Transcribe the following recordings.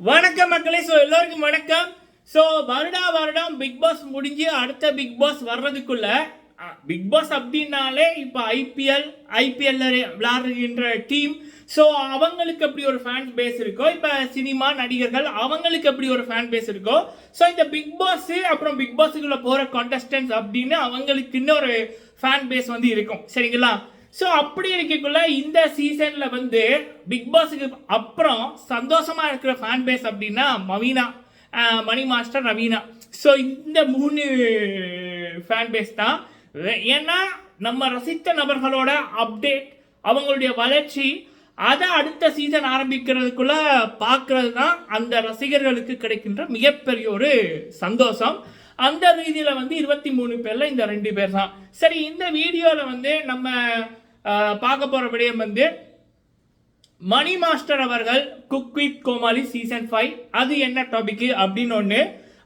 வணக்கம் மக்களே. ஸோ எல்லோருக்கும் வணக்கம். ஸோ வருடா வருடம் பிக் பாஸ் முடிஞ்சு அடுத்த பிக் பாஸ் வர்றதுக்குள்ள பிக் பாஸ் அப்படின்னாலே இப்போ ஐபிஎல் ஐபிஎல்ல விளையாடுகின்ற டீம் ஸோ அவங்களுக்கு அப்படி ஒரு ஃபேன் பேஸ் இருக்கோ இப்போ சினிமா நடிகர்கள் அவங்களுக்கு அப்படி ஒரு ஃபேன் பேஸ் இருக்கோ ஸோ இந்த பிக் பாஸ் அப்புறம் பிக் பாஸுக்குள்ள போகிற கான்டெஸ்டன்ஸ் அப்படின்னு அவங்களுக்கு இன்னொரு ஃபேன் பேஸ் வந்து இருக்கும். சரிங்களா? ஸோ அப்படி இருக்கக்குள்ள இந்த சீசனில் வந்து பிக் பாஸுக்கு அப்புறம் சந்தோஷமாக இருக்கிற ஃபேன் பேஸ் அப்படின்னா மவீனா மணி மாஸ்டர் ரவீனா. ஸோ இந்த மூணு ஃபேன் பேஸ் தான். ஏன்னா நம்ம ரசித்த நபர்களோட அப்டேட் அவங்களுடைய வளர்ச்சி அதை அடுத்த சீசன் ஆரம்பிக்கிறதுக்குள்ள பார்க்கறது தான் அந்த ரசிகர்களுக்கு கிடைக்கின்ற மிகப்பெரிய ஒரு சந்தோஷம். அந்த ரீதியில் வந்து இருபத்தி மூணு பேரில் இந்த ரெண்டு பேர் தான் சரி இந்த வீடியோவில் வந்து நம்ம பார்க்க போகிற விடயம் வந்து மணி மாஸ்டர் அவர்கள் cook with Comali season five அது என்ன டாபிக் அப்படின்னு ஒன்று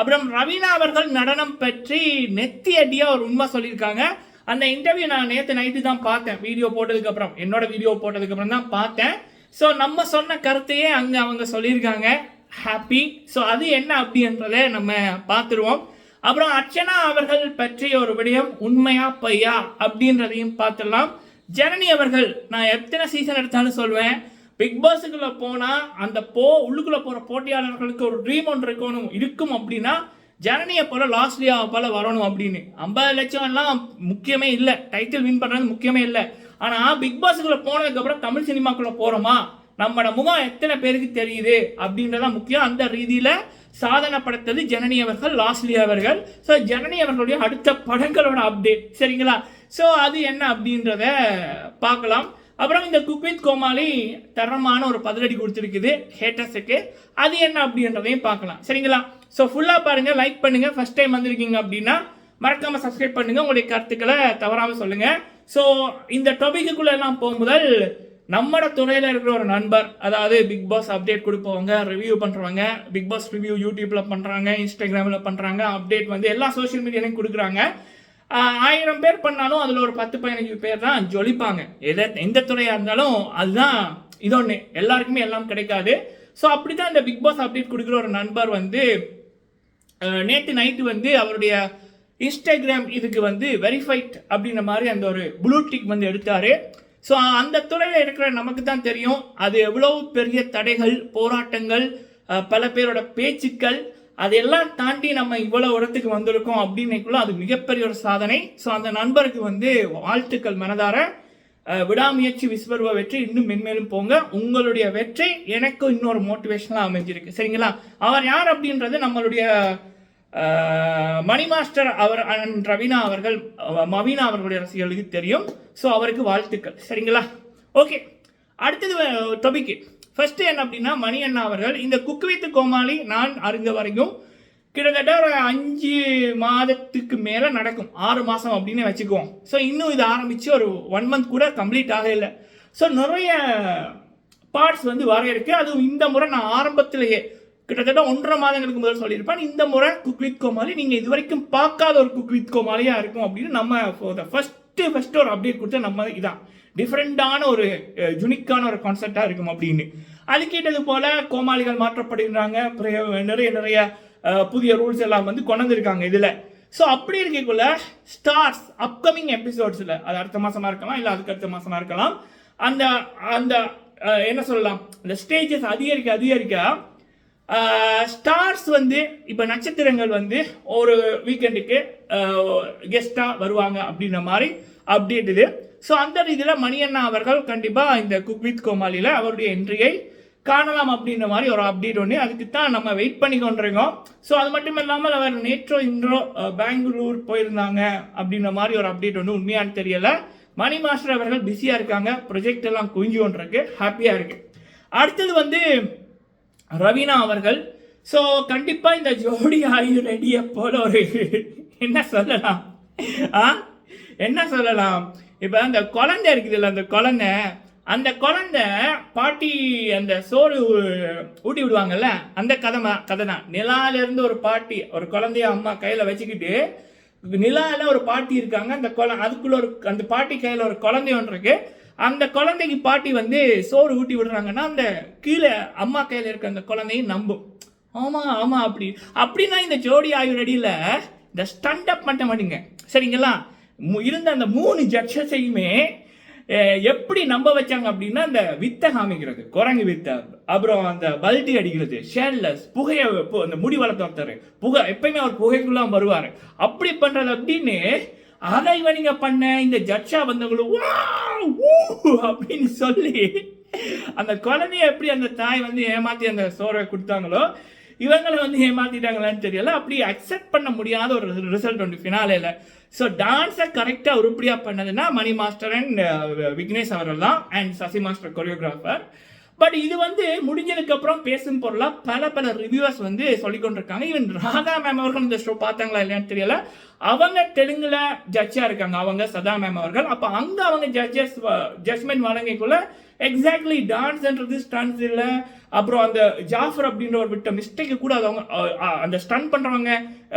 அப்புறம் ரவீனா அவர்கள் நடனம் பற்றி நெத்தி அடியாக ஒரு உண்மை சொல்லியிருக்காங்க. அந்த இன்டர்வியூ நான் நேற்று நைட்டு தான் பார்த்தேன். வீடியோ போட்டதுக்கப்புறம் என்னோட வீடியோ போட்டதுக்கப்புறம் தான் பார்த்தேன். ஸோ நம்ம சொன்ன கருத்தையே அங்கே அவங்க சொல்லியிருக்காங்க. ஹாப்பி ஸோ அது என்ன அப்படின்றத நம்ம பார்த்துருவோம். அப்புறம் அர்ச்சனா அவர்கள் பற்றிய ஒரு விடயம் உண்மையா பையா அப்படின்றதையும் பார்த்துடலாம். ஜனனி அவர்கள் நான் எத்தனை சீசன் எடுத்தாலும் சொல்வேன் பிக் பாஸுக்குள்ள போனால் அந்த போ உள்ளுக்குள்ள போகிற போட்டியாளர்களுக்கு ஒரு ட்ரீம் ஒன்று இருக்கணும் இருக்கும் அப்படின்னா ஜனனியை போல லாஸ்ட்லியாவை போல வரணும் அப்படின்னு. ஐம்பது லட்சம் எல்லாம் முக்கியமே இல்லை. டைட்டில் வின் பண்ணுறது முக்கியமே இல்லை. ஆனால் பிக் பாஸுக்குள்ள போனதுக்கப்புறம் தமிழ் சினிமாக்குள்ளே போகிறோமா நம்மளோட முகம் எத்தனை பேருக்கு தெரியுது அப்படின்றதான் முக்கியம். அந்த ரீதியில் சாதனை படைத்தது ஜனனி அவர்கள் லாஸ்லி அவர்கள். ஸோ ஜனனி அவர்களுடைய அடுத்த படங்களோட அப்டேட் சரிங்களா? ஸோ அது என்ன அப்படின்றத பார்க்கலாம். அப்புறம் இந்த குக்வித் கோமாளி தரமான ஒரு பதிலடி கொடுத்துருக்குது ஹேட்டர்ஸுக்கு அது என்ன அப்படின்றதையும் பார்க்கலாம். சரிங்களா? ஸோ ஃபுல்லாக பாருங்கள் லைக் பண்ணுங்கள் ஃபஸ்ட் டைம் வந்திருக்கீங்க அப்படின்னா மறக்காமல் சப்ஸ்கிரைப் பண்ணுங்க. உங்களுடைய கருத்துக்களை தவறாமல் சொல்லுங்கள் ஸோ இந்த டாபிக்குள்ளே எல்லாம் போகும்போது நம்மளோட துறையில் இருக்கிற ஒரு நண்பர் அதாவது பிக் பாஸ் அப்டேட் கொடுப்பவங்க ரிவ்யூ பண்ணுறவங்க பிக் பாஸ் ரிவ்யூ யூடியூப்பில் பண்ணுறாங்க இன்ஸ்டாகிராமில் பண்ணுறாங்க அப்டேட் வந்து எல்லா சோஷியல் மீடியாலையும் கொடுக்குறாங்க. ஆயிரம் பேர் பண்ணாலும் அதில் ஒரு பத்து பதினஞ்சு பேர் தான் ஜொலிப்பாங்க. எதை எந்த துறையாக இருந்தாலும் அதுதான் இதொன்னு. எல்லாருக்குமே எல்லாம் கிடைக்காது. ஸோ அப்படி தான் இந்த பிக் பாஸ் அப்டேட் கொடுக்குற ஒரு நண்பர் வந்து நேற்று நைட்டு வந்து அவருடைய இன்ஸ்டாகிராம் இதுக்கு வந்து வெரிஃபைட் அப்படின்ற மாதிரி அந்த ஒரு ப்ளூ டிக் வந்து எடுத்தார். ஸோ அந்த துறையில் இருக்கிற நமக்கு தான் தெரியும். அது எவ்வளோ பெரிய தடைகள் போராட்டங்கள் பல பேரோட பேச்சுக்கள் அதெல்லாம் தாண்டி நம்ம இவ்வளோ இடத்துக்கு வந்திருக்கோம் அப்படின்னைக்குள்ள அது மிகப்பெரிய ஒரு சாதனை. ஸோ அந்த நண்பருக்கு வந்து வாழ்த்துக்கள் மனதார. விடாமுயற்சி விஸ்வருவ வெற்றி இன்னும் மென்மேலும் போங்க. உங்களுடைய வெற்றி எனக்கும் இன்னொரு மோட்டிவேஷனாக அமைஞ்சிருக்கு. சரிங்களா? அவர் யார் அப்படின்றது நம்மளுடைய மணி மாஸ்டர் அவர் ரவீனா அவர்கள் மவீனா அவர்களுடைய ரசிகர்களுக்கு தெரியும். ஸோ அவருக்கு வாழ்த்துக்கள். சரிங்களா? ஓகே அடுத்தது டொபிக்கு ஃபர்ஸ்ட் என்ன அப்படின்னா மணி அண்ணா அவர்கள் இந்த குக்கு வித்து கோமாளி நான் அறிந்த வரைக்கும் கிட்டத்தட்ட ஒரு அஞ்சு மாதத்துக்கு மேலே நடக்கும். ஆறு மாதம் அப்படின்னு வச்சுக்குவோம். ஸோ இன்னும் இது ஆரம்பித்து ஒரு ஒன் மந்த் கூட கம்ப்ளீட் ஆக இல்லை. ஸோ நிறைய பார்ட்ஸ் வந்து வர இருக்குது அதுவும் இந்த முறை நான் ஆரம்பத்திலேயே கிட்டத்தட்ட ஒன்றரை மாதங்களுக்கு முதல் சொல்லியிருப்பேன். இந்த முறை குக் வித் கோமாளி நீங்கள் இது வரைக்கும் பார்க்காத ஒரு குக் வித் இருக்கும் அப்படின்னு நம்ம ஃபஸ்ட்டு ஃபஸ்ட்டு ஒரு அப்டேட் கொடுத்த நம்ம இதான். டிஃப்ரெண்டான ஒரு யுனிக்கான ஒரு கான்செப்டாக இருக்கும் அப்படின்னு. அது கேட்டது போல் கோமாளிகள் மாற்றப்படுகிறாங்க நிறைய நிறைய புதிய ரூல்ஸ் எல்லாம் வந்து கொண்டு வந்திருக்காங்க இதில். ஸோ அப்படி இருக்கக்குள்ள ஸ்டார்ஸ் அப்கமிங் எபிசோட்ஸில் அது அடுத்த மாதமாக இருக்கலாம் இல்லை அதுக்கு அடுத்த மாதமாக இருக்கலாம். அந்த அந்த என்ன சொல்லலாம்? அந்த ஸ்டேஜஸ் அதிகரிக்க அதிகரிக்க ஸ்டார்ஸ் வந்து இப்போ நட்சத்திரங்கள் வந்து ஒரு வீக்கெண்டுக்கு கெஸ்ட்டாக வருவாங்க அப்படின்ற மாதிரி அப்டேட் இது. ஸோ அந்த ரீதியில் மணியண்ணா அவர்கள் கண்டிப்பாக இந்த குக் வித் கோமாளியில் அவருடைய என்ட்ரியை காணலாம் அப்படின்ற மாதிரி ஒரு அப்டேட் ஒன்று அதுக்கு தான் நம்ம வெயிட் பண்ணி கொண்டிருக்கோம். ஸோ அது மட்டும் இல்லாமல் அவர் நேற்றோ இன்றோ பெங்களூர் போயிருந்தாங்க அப்படின்ற மாதிரி ஒரு அப்டேட் ஒன்று உண்மையானு தெரியலை. மணி மாஸ்டர் அவர்கள் பிஸியாக இருக்காங்க. ப்ரொஜெக்ட் எல்லாம் குவிஞ்சு ஒன்றிருக்கு ஹாப்பியாக இருக்குது அடுத்தது வந்து ரவீனா அவர்கள் ஸோ கண்டிப்பாக இந்த ஜோடி ஆயு ரெடியை போல ஒரு என்ன சொல்லலாம்? ஆ? என்ன சொல்லலாம்? இப்போ அந்த குழந்தை இருக்குதுல்ல அந்த குழந்தை அந்த குழந்தை பாட்டி அந்த சோறு ஊட்டி விடுவாங்கல்ல அந்த கதை கதை தான். நிலாலேருந்து ஒரு பாட்டி ஒரு குழந்தைய அம்மா கையில் வச்சுக்கிட்டு நிலாவில் ஒரு பாட்டி இருக்காங்க அந்த குழ அதுக்குள்ள ஒரு அந்த பாட்டி கையில் ஒரு குழந்தை ஒன்று இருக்குது அந்த குழந்தைக்கு பாட்டி வந்து சோறு ஊட்டி விடுறாங்கன்னா அந்த கீழே அம்மா கையில் இருக்க அந்த குழந்தையும் நம்பும் ஆமாம் ஆமாம் அப்படி. அப்படின்னா இந்த ஜோடி ஆயுரடியில் இந்த ஸ்டண்ட் அப் பண்ண மாட்டீங்க சரிங்களா? மு- இருந்த அந்த மூணு ஜட்ஜஸையுமே எப்படி நம்ப வச்சாங்க அப்படின்னா அந்த வித்தை காமிக்கிறது. குரங்கு வித்தை அப்புறம் அந்த பல்டி அடிக்கிறது ஷேர்லெஸ் புகையை பு- அந்த முடி வளர்த்து ஒருத்தர் புகை எப்பயுமே அவர் புகைக்குள்ளே வருவார். அப்படி பண்ணுறது அப்படின்னு அதை இவனிங்க பண்ண இந்த ஜட்ஜா வந்தவங்களும் அப்படின்னு சொல்லி அந்த குழந்தைய எப்படி அந்த தாய் வந்து ஏமாத்தி அந்த சோரை கொடுத்தாங்களோ இவங்களை வந்து ஏமாத்திட்டாங்களான்னு தெரியல. அப்படி அக்செப்ட் பண்ண முடியாத ஒரு ரிசல்ட் உண்டு ஃபினாலேல ஸோ டான்ஸை கரெக்டாக உருப்படியாக பண்ணதுன்னா மணி மாஸ்டர் அண்ட் விக்னேஷ் அவர்கள் தான் and Sasi master choreographer but இது வந்து முடிஞ்சதுக்கு அப்புறம் பேசும் பொருளாக பல பல ரிவ்யூவர்ஸ் வந்து சொல்லிக்கொண்டிருக்காங்க. ஈவன் ராதா மேம் அவர்கள் இந்த ஷோ பார்த்தாங்களா இல்லையான்னு தெரியல. அவங்க தெலுங்குல ஜட்ஜா இருக்காங்க. அவங்க சதா மேம் அவர்கள். அப்போ அங்க அவங்க ஜட்ஜஸ் ஜட்மெண்ட் வழங்கிக்குள்ள எக்ஸாக்ட்லி டான்ஸ்ன்றது ஸ்டன்ஸ் இல்லை. அப்புறம் அந்த ஜாஃபர் அப்படின்ற ஒரு விட்ட மிஸ்டேக்கு கூட அது அவங்க அந்த ஸ்டன் பண்ணுறவங்க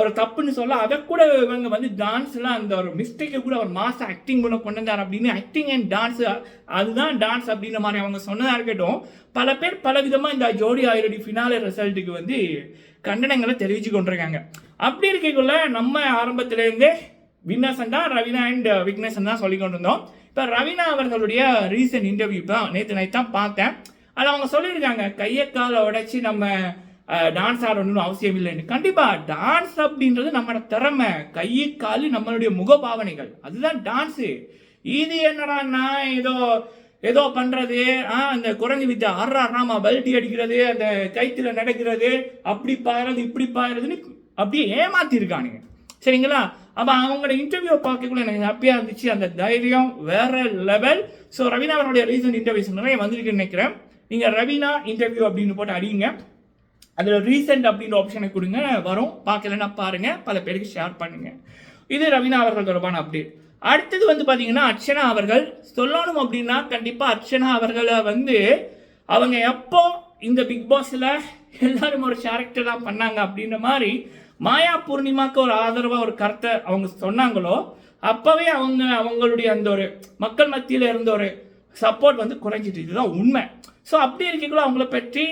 ஒரு தப்புன்னு சொல்ல அதை கூட இவங்க வந்து டான்ஸ்லாம் அந்த ஒரு மிஸ்டேக்கை கூட அவர் மாதம் ஆக்டிங் பண்ண கொண்டு வந்தார் அப்படின்னு ஆக்டிங் அண்ட் டான்ஸ் அதுதான் டான்ஸ் அப்படின்ற மாதிரி அவங்க சொன்னதாக இருக்கட்டும். பல பேர் பல விதமாக இந்த ஜோடி ஆயிரடி ஃபினாலே ரிசல்ட்டுக்கு வந்து கண்டனங்களை தெரிவிச்சு கொண்டிருக்காங்க. அப்படி இருக்கக்குள்ள நம்ம ஆரம்பத்திலேருந்தே இருந்தே தான் ரவினா அண்ட் விக்னேசன் தான் சொல்லி கொண்டிருந்தோம். இப்போ ரவீனா அவர்களுடைய ரீசன்ட் இன்டர்வியூ தான் நேற்று நைட் தான் பார்த்தேன். அதில் அவங்க சொல்லியிருக்காங்க கையை காலை உடைச்சி நம்ம டான்ஸ் ஆடணும்னு அவசியம் இல்லைன்னு. கண்டிப்பாக டான்ஸ் அப்படின்றது நம்மளோட திறமை. கை காலு நம்மளுடைய முகபாவனைகள். அதுதான் டான்ஸு இது என்னடான்னா ஏதோ ஏதோ பண்ணுறது ஆ அந்த குரங்கு வித்த ராமா பல்ட்டி அடிக்கிறது அந்த கைத்தில் நடக்கிறது அப்படி பாயிறது இப்படி பாயிறதுன்னு அப்படியே ஏமாத்திருக்கானுங்க. சரிங்களா? அப்போ அவங்களோட இன்டர்வியூ பார்க்கக்குள்ள எனக்கு ஹாப்பியாக இருந்துச்சு. அந்த தைரியம் வேற லெவல் ஸோ ரவீனா அவருடைய ரீசன்ட் இன்டர்வியூஸ் நிறைய வந்திருக்குன்னு நினைக்கிறேன். நீங்கள் ரவீனா இன்டர்வியூ அப்படின்னு போட்டு அடிங்க அதில் ரீசெண்ட் அப்படின்ற ஆப்ஷனை கொடுங்க. வரும். பார்க்கலன்னா பாருங்கள் பல பேருக்கு ஷேர் பண்ணுங்கள் இது ரவீனா அவர்கள் தொடர்பான அப்டேட் அடுத்தது வந்து பார்த்தீங்கன்னா அர்ச்சனா அவர்கள் சொல்லணும் அப்படின்னா கண்டிப்பாக அர்ச்சனா அவர்களை வந்து அவங்க எப்போ இந்த பிக் பாஸில் எல்லாரும் ஒரு கேரக்டர் தான் பண்ணாங்க அப்படின்ற மாதிரி மாயா பூர்ணிமாக்கு ஒரு ஆதரவாக ஒரு கருத்தை அவங்க சொன்னாங்களோ அப்போவே அவங்க அவங்களுடைய அந்த ஒரு மக்கள் மத்தியில் இருந்த ஒரு சப்போர்ட் வந்து குறைஞ்சிட்டு இதுதான் உண்மை. ஸோ அப்படி இருக்கீங்களோ அவங்கள பற்றி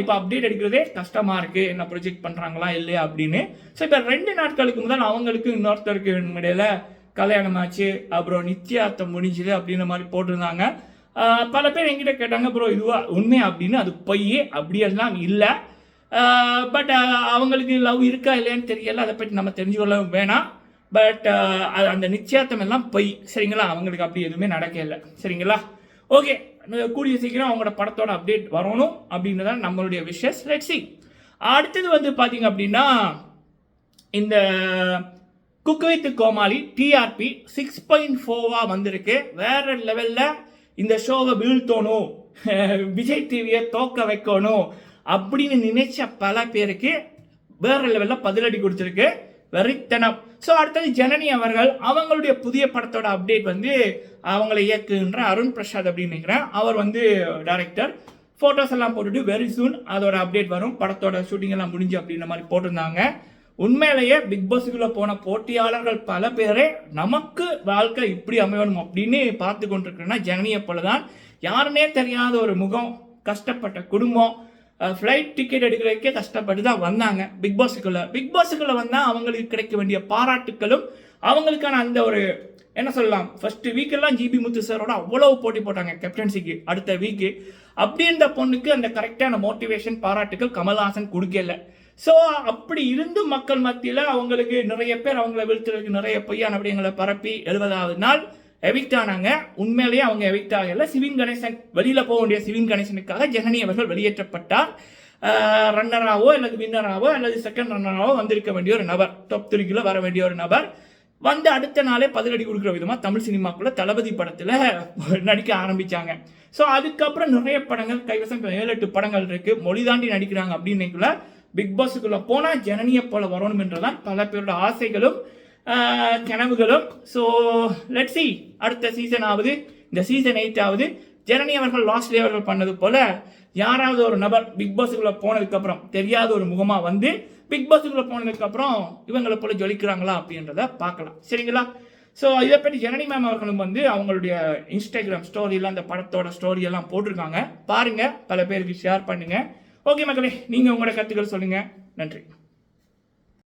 இப்போ அப்டேட் எடுக்கிறதே கஷ்டமாக இருக்குது என்ன ப்ரொஜெக்ட் பண்ணுறாங்களா இல்லையா அப்படின்னு. ஸோ இப்போ ரெண்டு நாட்களுக்கு முதல் அவங்களுக்கு இன்னொருத்தருக்கு இடையில கல்யாணம் ஆச்சு. அப்புறம் நித்தியார்த்தம் முடிஞ்சுது அப்படின்ற மாதிரி போட்டிருந்தாங்க. பல பேர் என்கிட்ட கேட்டாங்க ப்ரோ இதுவா உண்மை அப்படின்னு? அது பொய் அப்படியெல்லாம் இல்லை. பட் அவங்களுக்கு லவ் இருக்கா இல்லையான்னு தெரியல. அதை பற்றி நம்ம தெரிஞ்சுக்கொள்ள வேணாம். பட் அந்த நிச்சயார்த்தம் எல்லாம் பொய். சரிங்களா? அவங்களுக்கு அப்படி எதுவுமே நடக்கல. சரிங்களா? ஓகே கூடிய சீக்கிரம் அவங்களோட படத்தோட அப்டேட் வரணும் அப்படின்றது தான் நம்மளுடைய விஷஸ் லெட்ஸி அடுத்தது வந்து பார்த்தீங்க அப்படின்னா இந்த cook with Comali TRP six point ஃபோவாக வந்திருக்கு. வேற லெவலில் இந்த ஷோவை வீழ்த்தணும். விஜய் டிவியை தோக்க வைக்கணும். அப்படின்னு நினைச்ச பல பேருக்கு வேற லெவலில் பதிலடி கொடுத்துருக்கு. வெறித்தனம். ஸோ அடுத்தது ஜனனி அவர்கள் அவங்களுடைய புதிய படத்தோட அப்டேட் வந்து அவங்களை இயக்குகின்ற அருண் பிரசாத் அப்படின்னு நினைக்கிறேன். அவர் வந்து டைரக்டர் ஃபோட்டோஸ் எல்லாம் போட்டுட்டு வெரி சூன் அதோட அப்டேட் வரும். படத்தோட ஷூட்டிங் எல்லாம் முடிஞ்சு அப்படின்ற மாதிரி போட்டிருந்தாங்க. உண்மையிலேயே பிக் பாஸுக்குள்ளே போன போட்டியாளர்கள் பல பேரே நமக்கு வாழ்க்கை இப்படி அமையணும் அப்படின்னு பார்த்து கொண்டிருக்கிறேன்னா ஜனனியை போல தான் யாருன்னே தெரியாத ஒரு முகம் கஷ்டப்பட்ட குடும்பம் ஃப்ளைட் டிக்கெட் எடுக்கிறதுக்கே கஷ்டப்பட்டு தான் வந்தாங்க. பிக் பாஸுக்குள்ளே பிக் பாஸுக்குள்ளே வந்தால் அவங்களுக்கு கிடைக்க வேண்டிய பாராட்டுக்களும் அவங்களுக்கான அந்த ஒரு என்ன சொல்லலாம் ஃபஸ்ட்டு வீக்கெல்லாம் ஜிபி முத்து சாரோட அவ்வளோ போட்டி போட்டாங்க கேப்டன்சிக்கு அடுத்த வீக்கு அப்படி இருந்த பொண்ணுக்கு அந்த கரெக்டான மோட்டிவேஷன் பாராட்டுகள் கமல்ஹாசன் கொடுக்கல. ஸோ அப்படி இருந்து மக்கள் மத்தியில் அவங்களுக்கு நிறைய பேர் அவங்கள வீழ்த்துறதுக்கு நிறைய பொய்யான விடயங்களை பரப்பி எழுபதாவது நாள் எவிக்ட் ஆனாங்க. உண்மையிலேயே அவங்க எவிக்ட் ஆகல. சிவின் கணேசன் வெளியில் போக வேண்டிய சிவின் கணேசனுக்காக ஜெகனி அவர்கள் வெளியேற்றப்பட்டார். ரன்னராகவோ அல்லது வின்னராகவோ அல்லது செகண்ட் ரன்னராகவோ வந்திருக்க வேண்டிய ஒரு நபர். டாப் த்ரீக்குள்ள வர வேண்டிய ஒரு நபர். வந்து அடுத்த நாளே பதிலடி கொடுக்குற விதமாக தமிழ் சினிமாக்குள்ள தளபதி படத்தில் நடிக்க ஆரம்பித்தாங்க ஸோ அதுக்கப்புறம் நிறைய படங்கள் கைவசம் ஏழு எட்டு படங்கள் இருக்குது மொழி தாண்டி நடிக்கிறாங்க அப்படின்னைக்குள்ள பிக் பாஸுக்குள்ளே போனால் ஜனனியை போல வரணும் என்றுதான் பல பேரோட ஆசைகளும் கனவுகளும். ஸோ லெட் சி அடுத்த சீசன் ஆகுது இந்த சீசன் எயிட் ஆகுது ஜனனி அவர்கள் லாஸ்ட்லி அவர்கள் பண்ணது போல யாராவது ஒரு நபர் பிக் பாஸுக்குள்ளே போனதுக்கப்புறம் தெரியாத ஒரு முகமாக வந்து பிக் பாஸுக்குள்ளே போனதுக்கப்புறம் இவங்களை போல ஜொலிக்கிறாங்களா அப்படின்றத பார்க்கலாம். சரிங்களா? ஸோ இதை பற்றி ஜனனி மேம் அவர்களும் வந்து அவங்களுடைய இன்ஸ்டாகிராம் ஸ்டோரியெல்லாம் அந்த படத்தோட ஸ்டோரியெல்லாம் போட்டிருக்காங்க. பாருங்கள் பல பேருக்கு ஷேர் பண்ணுங்கள் ஓகே மக்களே நீங்கள் உங்களோட கருத்துக்கள் சொல்லுங்கள் நன்றி.